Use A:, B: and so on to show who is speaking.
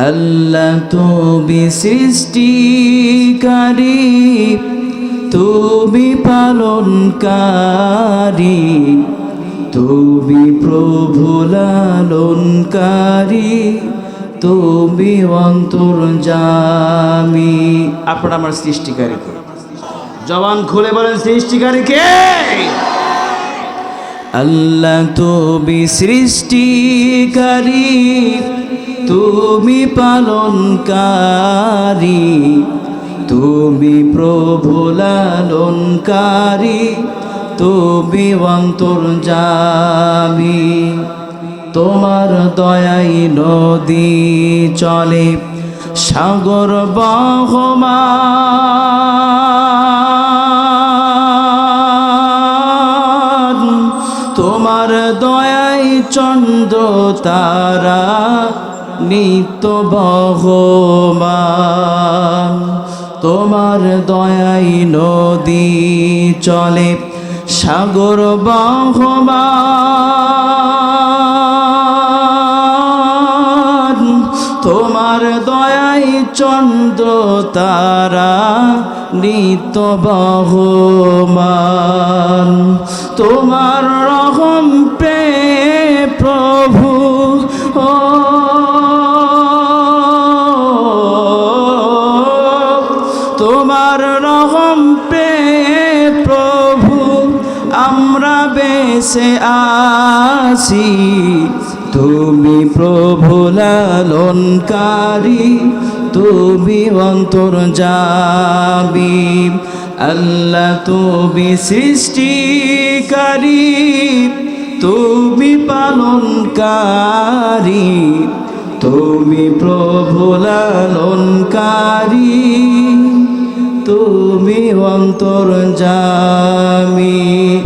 A: আল্লাহ তুমি সৃষ্টিকারী, তুমি পালনকারী, তুমি প্রভু লালনকারী, তুমি অন্তর জামি আপনার আমার সৃষ্টিকারীকে জবান খুলে বলেন সৃষ্টিকারীকে আল্লাহ তুমি সৃষ্টিকারী তুমি পালনকারী, তুমি প্রভু লালনকারী, তুমি অন্তর যাবি তোমার দয়াই নদী চলে, সাগর বহমান। তোমার দয়াই চন্দ্র তারা নিত বহমান তোমার দয়াই নদী চলে সাগর বহমান। তোমার দয়াই চন্দ্র তারা নিত বহমান। তোমার রহম পে প্রভু, ও তোমার রহম পে প্রভু, আমরা বেসে আসি তুমি প্রভু লালনকারী, তুমি অন্তর যাবি আল্লাহ তুমি সৃষ্টিকারী, তুমি পালনকারী, তুমি প্রভু লালনকারী, তুমি অন্তর জামি